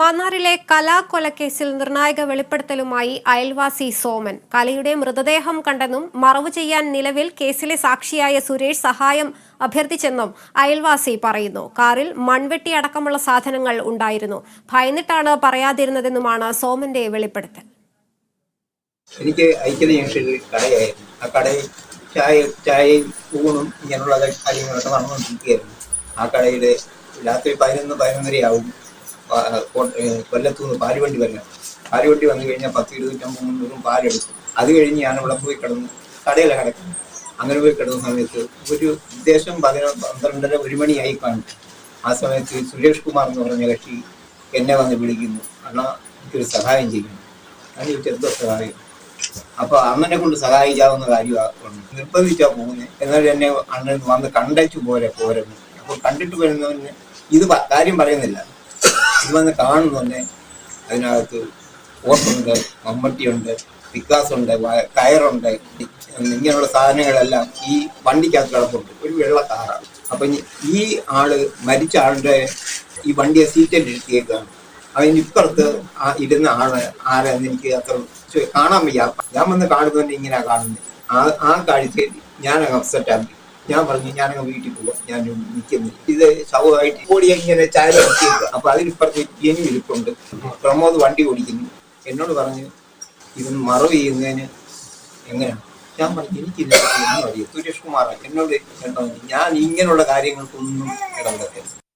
മന്നാറിലെ കലാകൊലക്കേസിൽ നിർണായക വെളിപ്പെടുത്തലുമായി അയൽവാസി സോമൻ. കലയുടെ മൃതദേഹം കണ്ടെന്നും മറവു ചെയ്യാൻ നിലവിൽ കേസിലെ സാക്ഷിയായ സുരേഷ് സഹായം അഭ്യർത്ഥിച്ചെന്നും അയൽവാസി പറയുന്നു. കാറിൽ മൺവെട്ടി അടക്കമുള്ള സാധനങ്ങൾ ഉണ്ടായിരുന്നു. ഭയന്നിട്ടാണ് പറയാതിരുന്നതെന്നുമാണ് സോമന്റെ വെളിപ്പെടുത്തൽ. എനിക്ക് ഐക്യത ജംഗ്ഷനിൽ കടയായിരുന്നു. ആ കടയിൽ ചായ ചായയും ഊണും ഇങ്ങനെയുള്ള കാര്യങ്ങളൊക്കെ നടന്നുകൊണ്ടിരിക്കുകയായിരുന്നു. ആ കടയിൽ രാത്രി പതിനൊന്ന് പതിനൊന്നരയാവും. കൊല്ലത്തു നിന്ന് പാലുവണ്ടി വരണം. പാലുവണ്ടി വന്നു കഴിഞ്ഞാൽ പത്ത് ഇരുന്നൂറ്റമ്പത് മുന്നൂറും പാലെടുക്കും അത് കഴിഞ്ഞ് ഞാൻ ഇവിടെ പോയി കിടന്നു. കടയിലാണ് കിടക്കുന്നത് അങ്ങനെ പോയി കിടന്ന സമയത്ത് ഒരു ഉദ്ദേശം പതിനൊ പന്ത്രണ്ടര ഒരു മണിയായി കാണും. ആ സമയത്ത് സുരേഷ് കുമാർ എന്ന് പറഞ്ഞ കക്ഷി എന്നെ വന്ന് വിളിക്കുന്നു. അണ്ണ എനിക്കൊരു സഹായം ചെയ്യണം. ഞാൻ ചോദിച്ചു സഹായം? അപ്പോൾ അണ്ണനെ കൊണ്ട് സഹായിക്കാവുന്ന കാര്യമാണ് നിർബന്ധിച്ചാ പോകുന്നത് എന്നാലും എന്നെ അണ്ണൻ വന്ന് കണ്ടച്ചു പോരെ പോരെന്ന്. അപ്പോൾ കണ്ടിട്ട് വരുന്നവന് ഇത് കാര്യം പറയുന്നില്ല. ഇത് വന്ന് കാണുന്നവന്നെ അതിനകത്ത് ഓട്ടുണ്ട് മമ്മട്ടിയുണ്ട് പിക്കാസുണ്ട് കയറുണ്ട് ഇങ്ങനെയുള്ള സാധനങ്ങളെല്ലാം ഈ വണ്ടിക്കകത്ത് കിടപ്പുണ്ട്. ഒരു വെള്ള കാറാണ് അപ്പൊ ഈ ആൾ മരിച്ച ആളുടെ ഈ വണ്ടിയെ സീറ്റിൽ ഇരുത്തിയേക്കാണ് അതിന് ഇപ്പുറത്ത് ആ ഇരുന്ന ആൾ ആരാന്ന് എനിക്ക് അത്ര കാണാൻ വയ്യ. ഞാൻ വന്ന് കാണുന്നവന്നെ ഇങ്ങനെ കാണുന്നത് ആ ആ കാഴ്ചയിൽ ഞാൻ അപ്സെറ്റ് ആക്കി ഞാൻ പറഞ്ഞു ഞാനങ്ങ് വീട്ടിൽ പോവാം. ഞാൻ നിൽക്കുന്നു. ഇത് സൗഹായിട്ട് ഓടി ഇങ്ങനെ ചായ നിൽക്കുക അപ്പൊ അതിനിപ്പുറത്ത് ഇനി ഇരിപ്പുണ്ട്. പ്രമോദ് വണ്ടി ഓടിക്കുന്നു. എന്നോട് പറഞ്ഞു ഇവൻ മറവ് ചെയ്യുന്നതിന് എങ്ങനെയാണ്? ഞാൻ പറഞ്ഞു എനിക്കില്ല സുരേഷ് കുമാറാണ് എന്നോട് ഞാൻ ഇങ്ങനെയുള്ള കാര്യങ്ങൾക്കൊന്നും ഇടപെടത്തില്ല